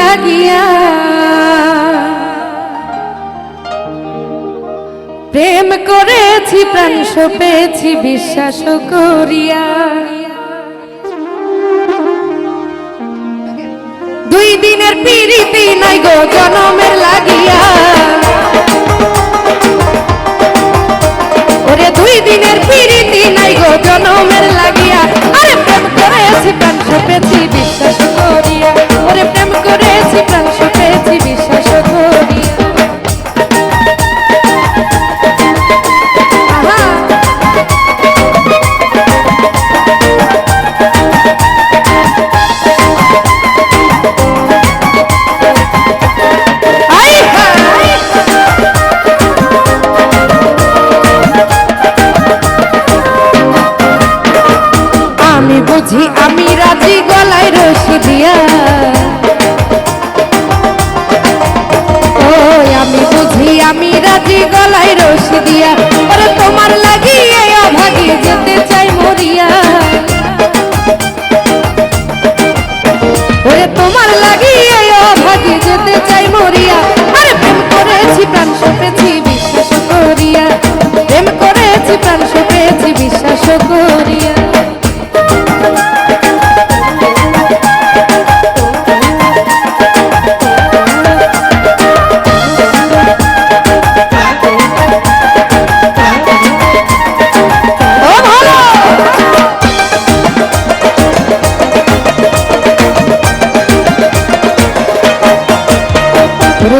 লাগিয়া। প্রেম করেছি, প্রাণ পেয়েছি বিশ্বাস করিয়া। দুই দিনের পিরিতি নাই গো, জনমের লাগিয়া। ওরে, দুই দিনের পিরিতি নাই গো, জনমের লাগিয়া। আরে, প্রেম করেছি, প্রাণ পেয়েছি বিশ্বাস বুঝি আমি রাজি, গলায় রশি দিয়া। ওই আমি বুঝি, আমি রাজি, গলায় রশি দিয়া। ওরে, তোমার লাগিয়ে অভাগী যেতে চাই মরিয়া। ওরে, তোমার লাগিয়ে অভাগী যেতে চাই মরিয়া। আরে, প্রেম করেছি, প্রাণ সপেছি, বিশ্বাস করিয়া। প্রেম করেছি, প্রাণ সপেছি, বিশ্বাস করিয়া।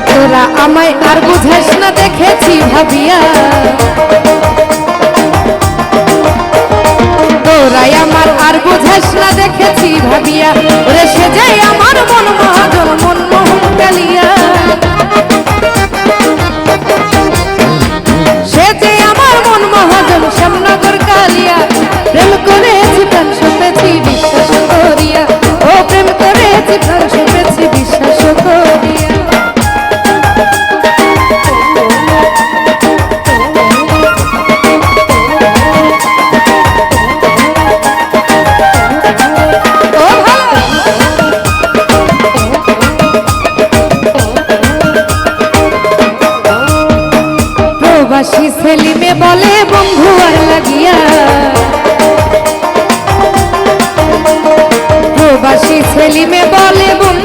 তোরা আমায় আর বুঝাস না দেখেছি ভাবিয়া। প্রবাসী সেলিমে বলে বন্ধু আর লাগিয়া। প্রবাসী সেলিমে বলে বন্ধু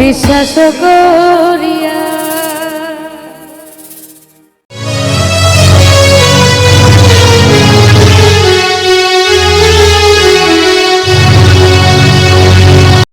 বিশ্বাস করি।